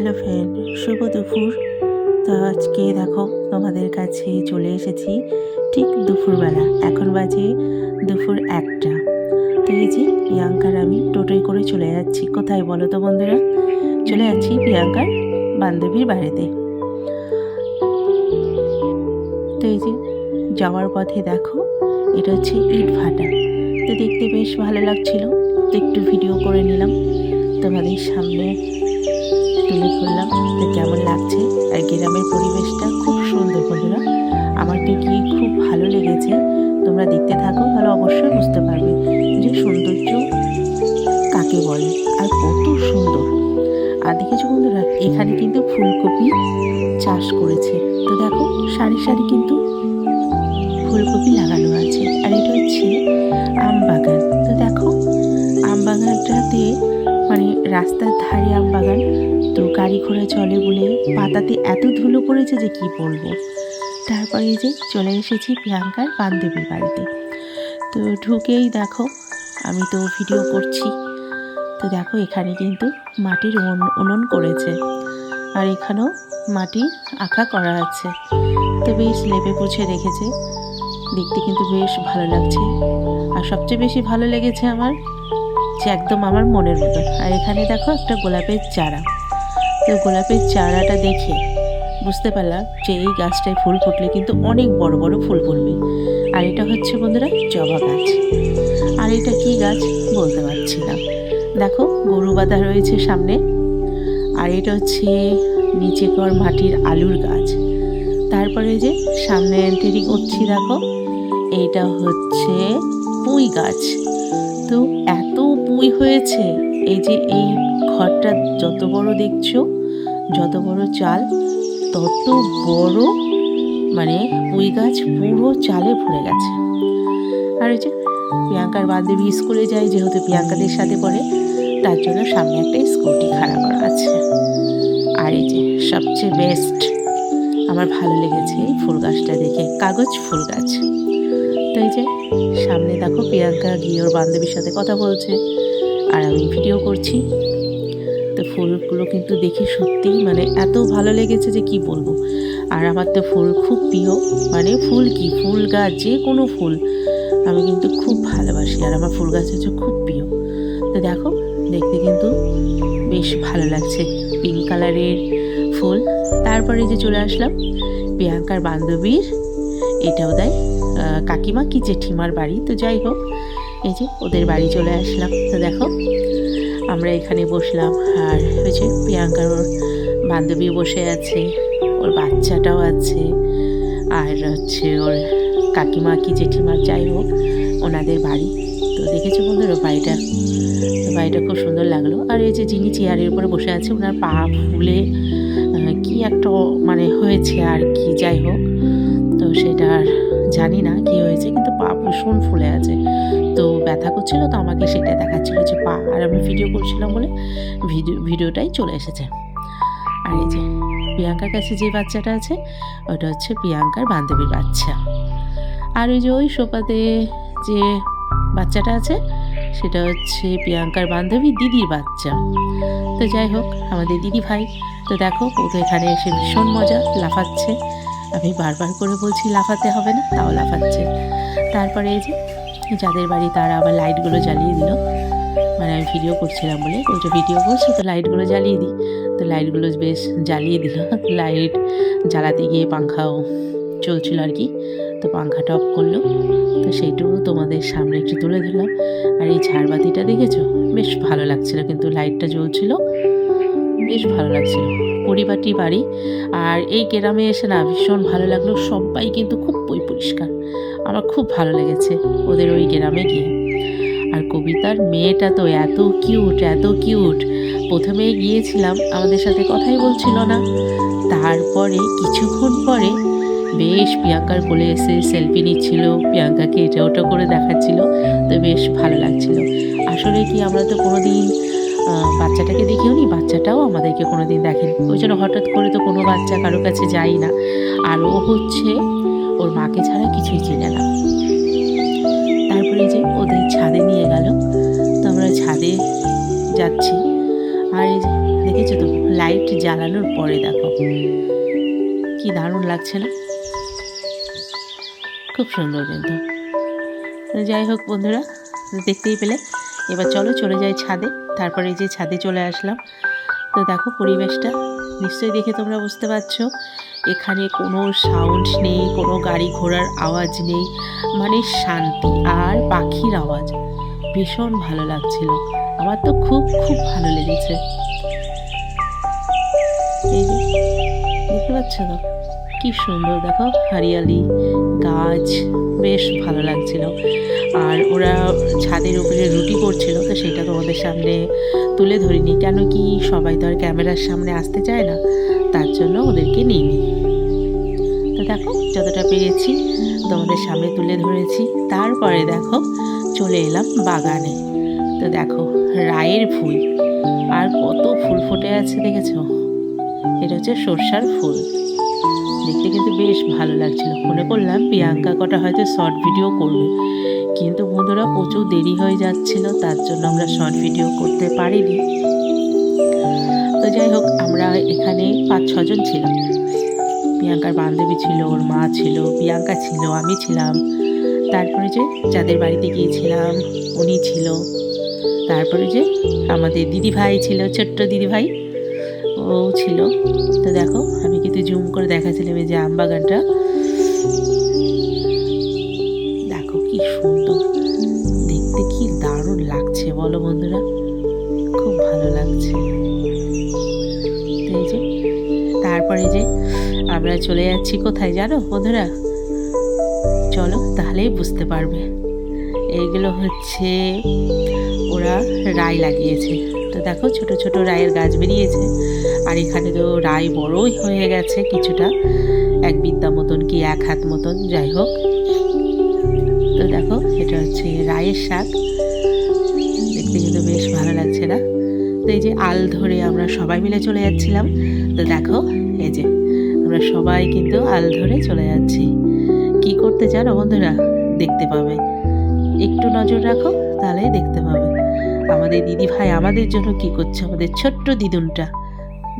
Hello friend, শুভ দুপুর। তো আজকে দেখো তোমাদের কাছে চলে এসেছি ঠিক দুপুরবেলা, এখন বাজে দুপুর একটা। তো এই যে প্রিয়াঙ্কার আমি টোটোয় করে চলে যাচ্ছি। কোথায় বলো তো বন্ধুরা? চলে যাচ্ছি প্রিয়াঙ্কার বান্ধবীর বাড়িতে। তো এই যে যাওয়ার পথে দেখো, এটা হচ্ছে ইট ভাটা। তো দেখতে বেশ ভালো লাগছিল, তো একটু ভিডিও করে নিলাম। তোমাদের সামনে তুলে ধরলাম। তো কেমন লাগছে? আর গ্রামের পরিবেশটা খুব সুন্দর বন্ধুরা। আমার তো গিয়ে খুব ভালো লেগেছে। তোমরা দেখতে থাকো, তাহলে অবশ্যই বুঝতে পারবে যে সৌন্দর্য কাকে বলে আর কত সুন্দর। আর দেখেছ বন্ধুরা, এখানে কিন্তু ফুলকপি চাষ করেছে। তো দেখো, সারি সারি কিন্তু ফুলকপি লাগানো আছে। আর এটা হচ্ছে আম বাগান রাস্তার ধারে আম বাগান তো গাড়ি ঘোড়া চলে বলে পাতাতে এত ধুলো পড়েছে যে কি বলব? তারপরে যে চলে এসেছি প্রিয়াঙ্কার বান্ধবীর বাড়িতে। তো ঢুকেই দেখো, আমি তো ভিডিও করছি। তো দেখো এখানে কিন্তু মাটির উন- উনুন করেছে। আর এখানেও মাটি আঁকা করা আছে। তো বেশ লেপে পুছে রেখেছে। দেখতে কিন্তু বেশ ভালো লাগছে। আর সবচেয়ে বেশি ভালো লেগেছে আমার যে একদম আমার মনের মতো আর এখানে দেখো একটা গোলাপের চারা। তো গোলাপের চারাটা দেখে বুঝতে পারলাম যে এই গাছটায় ফুল ফুটলে কিন্তু অনেক বড় বড় ফুল ফুটবে। আর এটা হচ্ছে বন্ধুরা জবা গাছ। আর এটা কি গাছ বলতে পারছি না। দেখো গরু বাঁধা রয়েছে সামনে। আর এটা হচ্ছে নিচে কর মাটির আলুর গাছ। তারপরে যে সামনে এন্ট্রি করছি দেখো এটা হচ্ছে পুঁই গাছ। তো এত পুঁই হয়েছে, এই যে এই ঘরটা যত বড় দেখছ, যত বড় চাল, তত বড় মানে পুঁই গাছ পুরো চালে ভরে গেছে। আর এই যে প্রিয়াঙ্কার বান্ধবী স্কুলে যায়, যেহেতু প্রিয়াঙ্কাদের সাথে পড়ে, তার জন্য সামনে একটা স্কুটি খাড়া করা আছে। আর এই যে সবচেয়ে বেস্ট আমার ভালো লেগেছে এই ফুল গাছটা দেখে, কাগজ ফুল গাছ। তো এই যে সামনে দেখো, প্রিয়াঙ্কা গিয়ে ওর বান্ধবীর সাথে কথা বলছে। আর আমি ভিডিও করছি। তো ফুলগুলো কিন্তু দেখে সত্যিই মানে এত ভালো লেগেছে যে কি বলব। আর আমার তো ফুল খুব প্রিয়। মানে ফুল কি? ফুল গাছ, যে কোনো ফুল। আমি কিন্তু খুব ভালোবাসি। আর আমার ফুল গাছ হচ্ছে খুব প্রিয়। তো দেখো, দেখতে কিন্তু বেশ ভালো লাগছে। পিঙ্ক কালারের ফুল। তারপরে যে চলে আসলাম, প্রিয়াঙ্কার বান্ধবীর। এটাও দেয় কাকিমা কি জেঠিমার বাড়ি? তো যাই হোক এই যে ওদের বাড়ি চলে আসলাম। তো দেখো, আমরা এখানে বসলাম। আর ওই যে প্রিয়াঙ্কার ওর বান্ধবী বসে আছে, ওর বাচ্চাটাও আছে, আর হচ্ছে ওর কাকিমা কি জেঠিমা যাই হোক, ওনাদের বাড়ি। তো দেখেছ বন্ধুরা বাড়িটা? বাড়িটা খুব সুন্দর লাগল। আর এই যে যিনি চেয়ারের উপরে বসে আছে, ওনার পা ফুলে কি একটা মানে হয়েছে আর কি, যাই হোক। তো সেটা আর জানি না কি হয়েছে পা ভীষণ ফুলে আছে। তো ব্যথা করছিল তো আমাকে সেটা দেখাচ্ছিল যে পা। আর আমি ভিডিও করছিলাম বলে ভিডিও ভিডিওটাই চলে এসেছে। আর এই যে প্রিয়াঙ্কার কাছে যে বাচ্চাটা আছে, ওটা হচ্ছে প্রিয়াঙ্কার বান্ধবীর বাচ্চা। আর ওই যে ওই সোফাতে যে বাচ্চাটা আছে, সেটা হচ্ছে প্রিয়াঙ্কার বান্ধবী দিদির বাচ্চা। তো যাই হোক, আমাদের দিদি ভাই, তো দেখো ও তো এখানে এসে ভীষণ মজা লাফাচ্ছে। আমি বারবার করে বলছি, লাফাতে হবে না, তাও লাফাচ্ছে। তারপরে এই যে, যাদের বাড়ি তারা আবার লাইটগুলো জ্বালিয়ে দিল। মানে আমি ভিডিও করছিলাম বলে, ওই যে ভিডিও করছে তো লাইটগুলো জ্বালিয়ে দিই তো লাইটগুলো বেশ জ্বালিয়ে দিল। লাইট জ্বালাতে গিয়ে পাংখাও চলছিল আর কি। তো পাংখাটা অফ করল। তো সেইটুকু তোমাদের সামনে একটু তুলে ধরলাম। আর এই ঝাড়বাতিটা দেখেছ? বেশ ভালো লাগছিল, কিন্তু লাইটটা জ্বলছিল। বেশ ভালো লাগছিল। পরিবারটি বাড়ি। আর এই গ্রামে এসে না ভীষণ ভালো লাগল। সবাই কিন্তু খুব পই পরিষ্কার। আমার খুব ভালো লেগেছে ওদের ওই গ্রামে গিয়ে। আর কবিতার মেয়েটা তো এত কিউট এত কিউট প্রথমে গিয়েছিলাম, আমাদের সাথে কথাই বলছিল না। তারপরে, কিছুক্ষণ পরে বেশ প্রিয়াঙ্কার কোলে এসে সেলফি নিচ্ছিল। প্রিয়াঙ্কাকে এটা ওটা করে দেখাচ্ছিল। তো বেশ ভালো লাগছিল। আসলে কি আমরা তো কোনো দিন বাচ্চাটাকে দেখেও নি, বাচ্চাটাও আমাদেরকে কোনো দিন দেখেন। ওই জন্য হঠাৎ করে তো কোনো বাচ্চা কারও কাছে যাই না। আর ও হচ্ছে, ওর মাকে ছাড়া কিছুই চেনে না। তারপরে যে ওদের ছাদে নিয়ে গেল। তো আমরা ছাদে যাচ্ছি। আর এই যে দেখেছ তো, লাইট জ্বালানোর পরে দেখো। কি দারুণ লাগছে না? খুব সুন্দর কিন্তু। যাই হোক বন্ধুরা, দেখতেই পেলে। এবার চলো চলে যাই ছাদে। তারপরে যে ছাদে চলে আসলাম। তো দেখো পরিবেশটা, নিশ্চয়ই দেখে তোমরা বুঝতে পারছ। এখানে কোনো সাউন্ড নেই, কোনো গাড়ি ঘোড়ার আওয়াজ নেই মানে শান্তি আর পাখির আওয়াজ। ভীষণ ভালো লাগছিল। আমার তো খুব খুব ভালো লেগেছে। দেখতে পাচ্ছ তো? কি সুন্দর, দেখো, হরিয়ালি, গাছ, বেশ ভালো লাগছিল। আর ওরা ছাদের উপরে রুটি করছিল, তো সেটা তোমাদের সামনে তুলে ধরিনি। কেন কি সবাই তো আর ক্যামেরার সামনে আসতে চায় না, তার জন্য ওদেরকে নিইনি তো দেখো, যতটা পেরেছি তোমাদের সামনে তুলে ধরেছি। তারপরে দেখো, চলে এলাম বাগানে। তো দেখো, রায়ের ফুল। আর কত ফুল ফুটে আছে, দেখেছ? এটা হচ্ছে সর্ষার ফুল। দেখতে কিন্তু বেশ ভালো লাগছিল। মনে করলাম প্রিয়াঙ্কা কটা হয়তো শর্ট ভিডিও করবে। কিন্তু বন্ধুরা প্রচুর দেরি হয়ে যাচ্ছিল, তার জন্য আমরা শর্ট ভিডিও করতে পারিনি। তো যাই হোক, আমরা এখানে পাঁচ ছজন ছিলাম। প্রিয়াঙ্কার বান্ধবী ছিল, ওর মা ছিল, প্রিয়াঙ্কা ছিল, আমি ছিলাম। তারপরে যে যাদের বাড়িতে গিয়েছিলাম, উনি ছিল। তারপরে যে আমাদের দিদি ভাই ছিল, ছোট্ট দিদি ও ছিল। তো দেখো, আমি কিন্তু জুম করে দেখাচ্ছিলাম এই যে আম বাগানটা। দেখো কি সুন্দর। দেখতে কি দারুণ লাগছে, বলো বন্ধুরা। খুব ভালো লাগছে। এই যে, তারপরে যে আমরা চলে যাচ্ছি কোথায় জানো বন্ধুরা? চলো তাহলেই বুঝতে পারবে। এইগুলো হচ্ছে, ওরা রায় লাগিয়েছে। তো দেখো ছোট ছোট রায়ের গাছ বেরিয়েছে। আর এখানে তো রায় বড়ই হয়ে গেছে কিছুটা। এক বিদ্যা মতন কি এক হাত মতন, যাই হোক। তো দেখো, এটা হচ্ছে রায়ের শাক। দেখতে কিন্তু বেশ ভালো লাগছে না? তো এই যে আল ধরে আমরা সবাই মিলে চলে যাচ্ছিলাম। তো দেখো, এই যে আমরা সবাই কিন্তু আল ধরে চলে যাচ্ছি। কি করতে জানো বন্ধুরা? দেখতে পাবে। একটু নজর রাখো, তাহলেই দেখতে পাবে। আমাদের দিদি ভাই আমাদের জন্য কি করছে? আমাদের ছোট্ট দিদুনটা।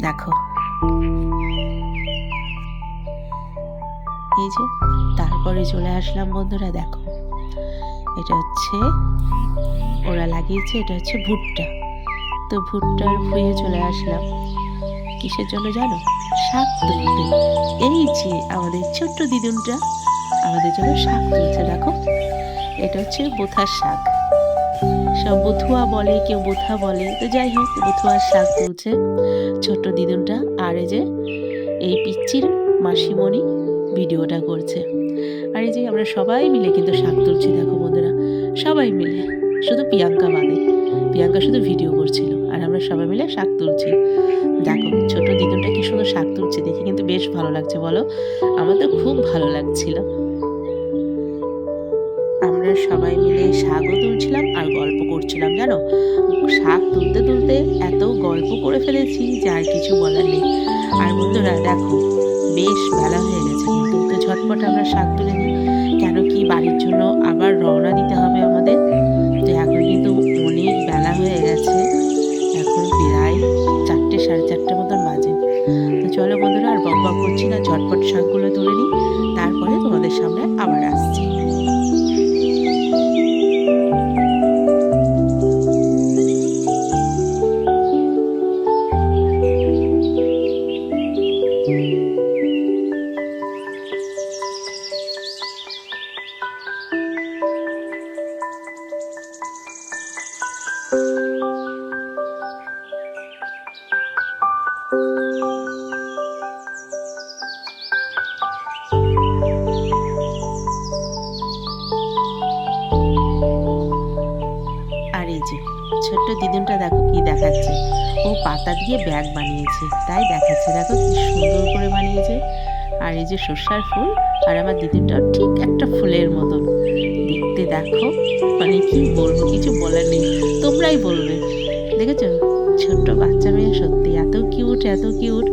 দেখো। এই যে, তারপরে চলে আসলাম বন্ধুরা, দেখো। এটা হচ্ছে, ওরা লাগিয়েছে, এটা হচ্ছে ভুট্টা। তো ভুট্টার ভুয়ে চলে আসলাম। কিসের জন্য জানো? শাক তুলতে। এই যে, আমাদের ছোট্ট দিদুনটা আমাদের জন্য শাক তুলছে, দেখো। এটা হচ্ছে বোথার শাক। সব বথুয়া বলে, কেউ বোথা বলে। তো যাই হোক, বথুয়ার শাক তুলছে। ছোট্ট দিদুনটা, আর এই যে, এই পিচ্চির মাসিমণি ভিডিওটা করছে। আর এই যে, আমরা সবাই মিলে কিন্তু শাক তুলছি, দেখো বন্ধুরা। সবাই মিলে। শুধু প্রিয়াঙ্কা বাদে। প্রিয়াঙ্কা শুধু ভিডিও করছিল, আর আমরা সবাই মিলে শাক তুলছি। দেখো ছোট দিদুনটা কি সুন্দর শাক তুলছে, দেখে কিন্তু বেশ ভালো লাগছে, বলো? আমার তো খুব ভালো লাগছিল। সবাই মিলে শাকও তুলছিলাম আর গল্প করছিলাম, জানো? শাক তুলতে তুলতে এত গল্প করে ফেলেছি যে আর কিছু বলার নেই। আর বন্ধুরা, দেখো, বেশ বেলা হয়ে গেছে কিন্তু তো ঝটপট আমরা শাক তুলে নিই। কেন কি বাড়ির জন্য আবার রওনা দিতে হবে আমাদের। তো এখন কিন্তু অনেক বেলা হয়ে গেছে, এখন প্রায় চারটে সাড়ে চারটে মতন বাজে। তো চলো বন্ধুরা, আর বক বক করছি না, ঝটপট শাকগুলো তুলে নিই। তারপরে তোমাদের সামনে আবার আসছি। পাতা দিয়ে ব্যাগ বানিয়েছে। তাই দেখাচ্ছে, দেখো কি সুন্দর করে বানিয়েছে। আর এই যে সর্ষার ফুল, আর আমার দিদুনটাও ঠিক একটা ফুলের মতন। দেখতে দেখো মানে কি বলব, কিছু বলার নেই। তোমরাই বলবে। দেখেছ? ছোট্ট বাচ্চা মেয়ে সত্যি, এত কিউট এত কিউট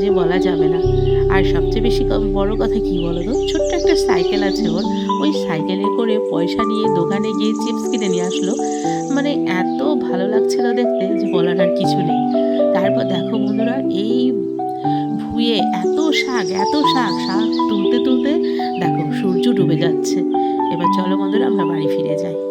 যে বলা যাবে না। আর সবচেয়ে বেশি বড় কথা কি বলো তো ছোট্ট একটা সাইকেল আছে ওর। ওই সাইকেলে করে পয়সা নিয়ে দোকানে গিয়ে চিপস কিনে নিয়ে আসলো। মানে এত ভালো লাগছিল দেখতে যে বলার আর কিছু নেই। তারপর দেখো বন্ধুরা, এই ভুয়ে এত শাক এত শাক শাক তুলতে তুলতে দেখো সূর্য ডুবে যাচ্ছে। এবার চলো বন্ধুরা, আমরা বাড়ি ফিরে যাই।